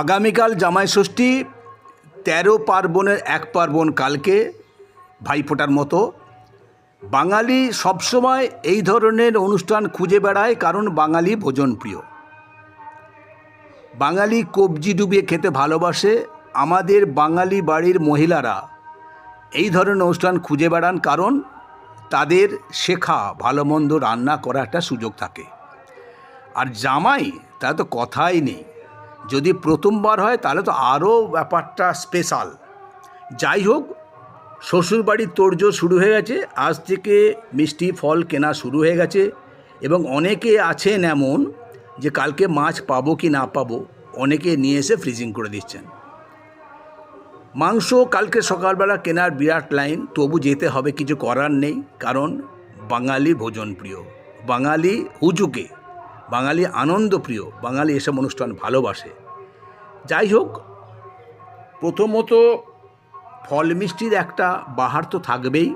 আগামীকাল জামাই ষষ্ঠী, তেরো পার্বণের এক পার্বণ কালকে ভাইফোঁটার মতো। বাঙালি সবসময় এই ধরনের অনুষ্ঠান খুঁজে বেড়ায় কারণ বাঙালি ভোজনপ্রিয়। বাঙালি কবজি ডুবিয়ে খেতে ভালোবাসে আমাদের বাঙালি বাড়ির মহিলারা। এই ধরনের অনুষ্ঠান খুঁজে বেড়ান কারণ তাদের শেখা ভালো মন্দ রান্না করার একটা সুযোগ থাকে। আর জামাই, তার তো কথাই নেই। যদি প্রথমবার হয়, তাহলে তো আরও ব্যাপারটা স্পেশাল যাই হোক, শ্বশুরবাড়ির তোড়জোড় শুরু হয়ে গেছে। আজ থেকে মিষ্টি ফল কেনা শুরু হয়ে গেছে এবং অনেকে আছেন এমন যে কালকে মাছ পাবো কি না পাবো, অনেকে নিয়ে এসে ফ্রিজিং করে দিচ্ছেন। মাংস কালকে সকালবেলা কেনার বিরাট লাইন তবু যেতে হবে কিছু করার নেই, কারণ বাঙালি ভোজন প্রিয়। বাঙালি হুজুকে বাঙালি আনন্দপ্রিয়, বাঙালি এসব অনুষ্ঠান ভালোবাসে। যাই হোক, প্রথমত ফল মিষ্টির একটা বাহার তো থাকবেই।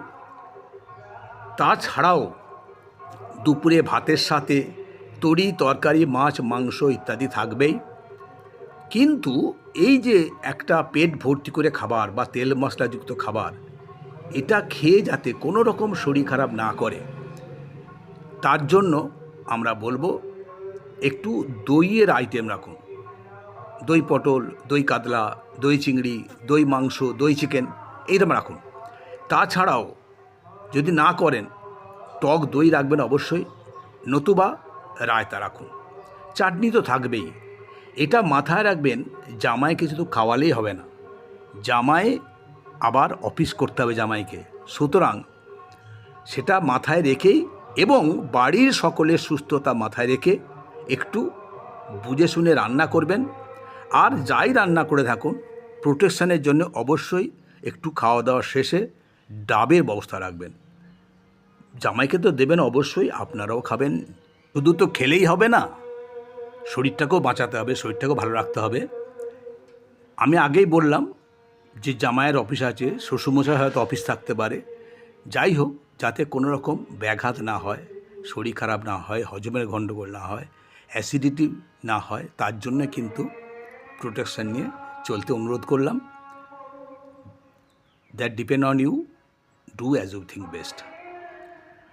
তাছাড়াও দুপুরে ভাতের সাথে তরি, তরকারি, মাছ, মাংস ইত্যাদি থাকবেই। কিন্তু এই যে একটা পেট ভর্তি করে খাবার বা তেল মশলাযুক্ত খাবার, এটা খেয়ে যাতে কোনো রকম শরীর খারাপ না করে, তার জন্য আমরা বলব একটু দইয়ের আইটেম রাখুন। দই পটল, দই কাতলা, দই চিংড়ি, দই মাংস, দই চিকেন এইরকম রাখুন। তাছাড়াও যদি না করেন, টক দই রাখবেন অবশ্যই, নতুবা রায়তা রাখুন। চাটনি তো থাকবেই। এটা মাথায় রাখবেন, জামাইকে শুধু খাওয়ালেই হবে না। জামাই আবার অফিস করতে হবে জামাইকে। সুতরাং সেটা মাথায় রেখেই এবং বাড়ির সকলের সুস্থতা মাথায় রেখে একটু বুঝে শুনে রান্না করবেন। আর যাই রান্না করে থাকুন প্রোটেকশনের জন্য অবশ্যই একটু খাওয়া দাওয়া শেষে ডাবের ব্যবস্থা রাখবেন। জামাইকে তো দেবেন অবশ্যই, আপনারাও খাবেন। শুধু তো খেলেই হবে না, শরীরটাকেও বাঁচাতে হবে, শরীরটাকেও ভালো রাখতে হবে। আমি আগেই বললাম যে জামাইয়ের অফিস আছে, শ্বশুরমশাই হয়তো অফিস থাকতে পারে। যাই হোক, যাতে কোনো রকম ব্যাঘাত না হয়, শরীর খারাপ না হয়, হজমের গণ্ডগোল না হয় অ্যাসিডিটি না হয়, তার জন্য কিন্তু প্রোটেকশান নিয়ে চলতে অনুরোধ করলাম। That depend on you do as you think best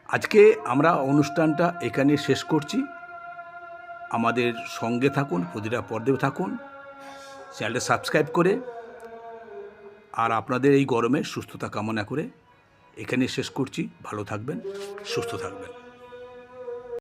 আজকে আমরা অনুষ্ঠানটা এখানে শেষ করছি। আমাদের সঙ্গে থাকুন, প্রতিটা পর্দেও থাকুন। চ্যানেলটা সাবস্ক্রাইব করে আর আপনাদের এই গরমে সুস্থতা কামনা করে এখানে শেষ করছি। ভালো থাকবেন, সুস্থ থাকবেন।